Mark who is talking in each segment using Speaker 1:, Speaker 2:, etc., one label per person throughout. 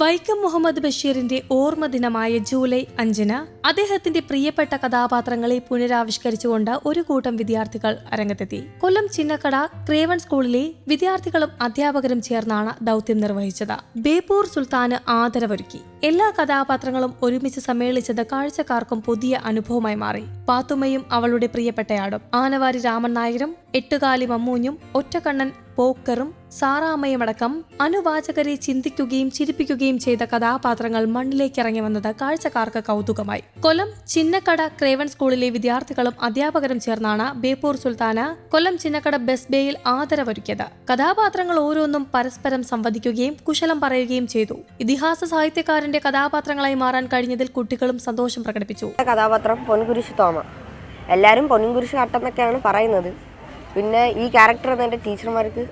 Speaker 1: വൈക്കം മുഹമ്മദ് ബഷീറിന്റെ ഓർമ്മ ദിനമായ ജൂലൈ അഞ്ചിന് അദ്ദേഹത്തിന്റെ പ്രിയപ്പെട്ട കഥാപാത്രങ്ങളെ പുനരാവിഷ്കരിച്ചുകൊണ്ട് ഒരു കൂട്ടം വിദ്യാർത്ഥികൾ അരങ്ങത്തെത്തി. കൊല്ലം ചിന്നക്കട ക്രേവൺ സ്കൂളിലെ വിദ്യാർത്ഥികളും അധ്യാപകരും ചേർന്നാണ് ദൗത്യം നിർവഹിച്ചത്. ബേപ്പൂർ സുൽത്താന് ആദരവൊരുക്കി. എല്ലാ കഥാപാത്രങ്ങളും ഒരുമിച്ച് സമ്മേളിച്ചത് കാഴ്ചക്കാർക്കും പുതിയ അനുഭവമായി മാറി. പാത്തുമ്മയും അവളുടെ പ്രിയപ്പെട്ടയാടും. ആനവാരി രാമൻ നായരും എട്ടുകാലി മമ്മൂഞ്ഞും ഒറ്റക്കണ്ണൻ പോക്കറും സാറാമ്മയുമടക്കം അനുവാചകരെ ചിന്തിക്കുകയും ചിരിപ്പിക്കുകയും ചെയ്ത കഥാപാത്രങ്ങൾ മണ്ണിലേക്ക് ഇറങ്ങി വന്നത് കാഴ്ചക്കാർക്ക് കൗതുകമായി. കൊല്ലം ചിന്നക്കട ക്രേവൻ സ്കൂളിലെ വിദ്യാർത്ഥികളും അധ്യാപകരും ചേർന്നാണ് ബേപ്പൂർ സുൽത്താന കൊല്ലം ചിന്നക്കട ബസ് ബേയിൽ ആദരവൊരുക്കിയത്. കഥാപാത്രങ്ങൾ ഓരോന്നും പരസ്പരം സംവദിക്കുകയും കുശലം പറയുകയും ചെയ്തു. ഇതിഹാസ സാഹിത്യകാരന്റെ കഥാപാത്രങ്ങളായി മാറാൻ കഴിഞ്ഞതിൽ കുട്ടികളും സന്തോഷം പ്രകടിപ്പിച്ചു.
Speaker 2: കഥാപാത്രം പൊൻകുരിശ് തോമ. എല്ലാവരും പൊൻകുരിശ് കാട്ടം എന്നൊക്കെയാണ് പറയുന്നത്. പിന്നെ ഈ ക്യാരക്ടർ എന്ന് എന്റെ ടീച്ചർമാർക്ക്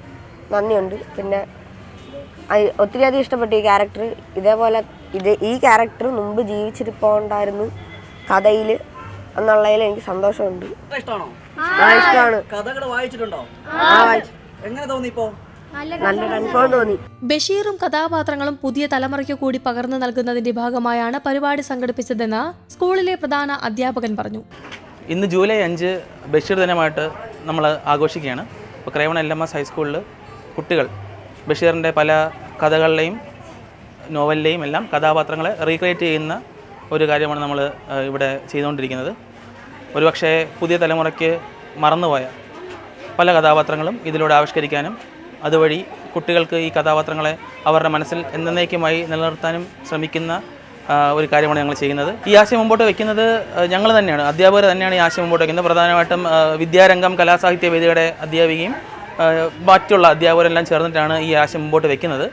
Speaker 2: നന്ദിയുണ്ട്. പിന്നെ ഒത്തിരി അധികം ഇഷ്ടപ്പെട്ടു ഈ ക്യാരക്ടർ ഇതേപോലെ ഇത് ഈ ക്യാരക്ടർ മുമ്പ് ജീവിച്ചിരിപ്പോണ്ടായിരുന്നു കഥയിൽ എന്നുള്ളതിൽ എനിക്ക് സന്തോഷമുണ്ട്.
Speaker 3: ഇഷ്ടമാണോ കഥകൾ വായിച്ചിട്ടുണ്ടോ?
Speaker 2: ആ വായിച്ചു.
Speaker 3: എങ്ങനെ തോന്നി ഇപ്പോ?
Speaker 1: ബഷീറും കഥാപാത്രങ്ങളും പുതിയ തലമുറയ്ക്ക് കൂടി പകർന്നു നൽകുന്നതിന്റെ ഭാഗമായാണ് പരിപാടി സംഘടിപ്പിച്ചതെന്ന് സ്കൂളിലെ പ്രധാന അധ്യാപകൻ പറഞ്ഞു.
Speaker 4: ഇന്ന് ജൂലൈ അഞ്ച് ബഷീർ ദിനമായിട്ട് നമ്മൾ ആഘോഷിക്കുകയാണ്. അപ്പോൾ ക്രൈവൺ എൽ എം എസ് ഹൈസ്കൂളിൽ കുട്ടികൾ ബഷീറിന്റെ പല കഥകളിലെയും നോവലിലെയും എല്ലാം കഥാപാത്രങ്ങളെ റീക്രിയേറ്റ് ചെയ്യുന്ന ഒരു കാര്യമാണ് നമ്മൾ ഇവിടെ ചെയ്തുകൊണ്ടിരിക്കുന്നത്. ഒരുപക്ഷെ പുതിയ തലമുറയ്ക്ക് മറന്നുപോയ പല കഥാപാത്രങ്ങളും ഇതിലൂടെ ആവിഷ്കരിക്കാനും അതുവഴി കുട്ടികൾക്ക് ഈ കഥാപാത്രങ്ങളെ അവരുടെ മനസ്സിൽ എന്നേക്കുമായി നിലനിർത്താനും ശ്രമിക്കുന്ന ഒരു കാര്യമാണ് ഞങ്ങൾ ചെയ്യുന്നത്. ഈ ആശയം മുമ്പോട്ട് വയ്ക്കുന്നത് ഞങ്ങൾ തന്നെയാണ്. അധ്യാപകർ തന്നെയാണ് ഈ ആശയം മുമ്പോട്ട് വയ്ക്കുന്നത് പ്രധാനമായിട്ടും വിദ്യാരംഗം കലാസാഹിത്യ വേദിയുടെ അധ്യാപികയും മറ്റുള്ള അധ്യാപകരെല്ലാം ചേർന്നിട്ടാണ് ഈ ആശയം മുമ്പോട്ട് വയ്ക്കുന്നത്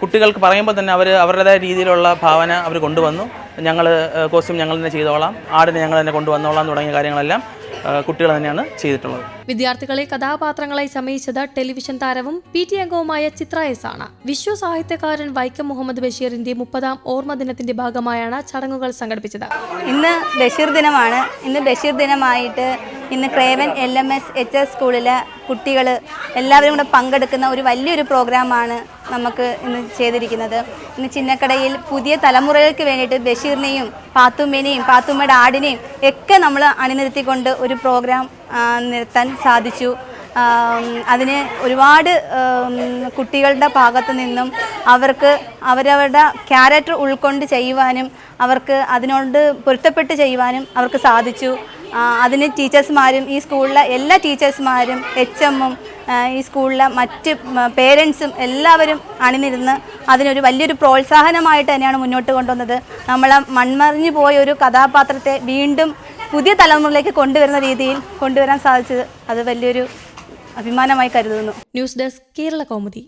Speaker 4: കുട്ടികൾക്ക് പറയുമ്പോൾ തന്നെ അവർ അവരുടേതായ രീതിയിലുള്ള ഭാവന അവർ കൊണ്ടുവന്നു. ഞങ്ങൾ കോസ്റ്റ്യൂം ഞങ്ങൾ തന്നെ ചെയ്തോളാം. ആടിനെ ഞങ്ങൾ തന്നെ കൊണ്ടുവന്നോളാം തുടങ്ങിയ കാര്യങ്ങളെല്ലാം. കുട്ടികൾ തന്നെയാണ് ചെയ്തിട്ടുള്ളത്.
Speaker 1: വിദ്യാർത്ഥികളെ കഥാപാത്രങ്ങളായി സമയിച്ചത് ടെലിവിഷൻ താരവും പി ടി അംഗവുമായ ചിത്ര എസ് ആണ്. വിശ്വ സാഹിത്യകാരൻ വൈക്കം മുഹമ്മദ് ബഷീറിന്റെ മുപ്പതാം ഓർമ്മ ദിനത്തിന്റെ ഭാഗമായാണ് ചടങ്ങുകൾ സംഘടിപ്പിച്ചത്.
Speaker 5: ഇന്ന് ബഷീർ ദിനമാണ്. ഇന്ന് ബഷീർ ദിനമായിട്ട് ഇന്ന് Craven L M S H S സ്കൂളിലെ കുട്ടികൾ എല്ലാവരും കൂടെ പങ്കെടുക്കുന്ന ഒരു വലിയൊരു പ്രോഗ്രാമാണ് നമുക്ക് ഇന്ന് ചെയ്തിരിക്കുന്നത്. ഇന്ന് ചിന്നക്കടയിൽ പുതിയ തലമുറകൾക്ക് വേണ്ടിയിട്ട് ബഷീറിനെയും പാത്തുമ്മേനെയും പാത്തുമ്മയുടെ ആടിനെയും ഒക്കെ നമ്മൾ അണിനിരത്തിക്കൊണ്ട് ഒരു പ്രോഗ്രാം നിർത്താൻ സാധിച്ചു. അതിന് ഒരുപാട് കുട്ടികളുടെ ഭാഗത്തു നിന്നും അവർക്ക് അവരവരുടെ ക്യാരക്ടർ ഉൾക്കൊണ്ട് ചെയ്യുവാനും അവർക്ക് അതിനോട് പൊരുത്തപ്പെട്ട് ചെയ്യുവാനും അവർക്ക് സാധിച്ചു. അതിന് ടീച്ചേഴ്സ്മാരും ഈ സ്കൂളിലെ എല്ലാ ടീച്ചേഴ്സ്മാരും എച്ച് എമ്മും ഈ സ്കൂളിലെ മറ്റ് പേരൻസും എല്ലാവരും അണിനിരുന്ന് അതിനൊരു വലിയൊരു പ്രോത്സാഹനമായിട്ട് തന്നെയാണ് മുന്നോട്ട് കൊണ്ടുവന്നത്. നമ്മളെ മൺമറിഞ്ഞു പോയ ഒരു കഥാപാത്രത്തെ വീണ്ടും പുതിയ തലമുറയിലേക്ക് കൊണ്ടുവരുന്ന രീതിയിൽ കൊണ്ടുവരാൻ സാധിച്ചത് അത് വലിയൊരു അഭിമാനമായി കരുതുന്നു.
Speaker 1: News desk Kerala Kaumudi.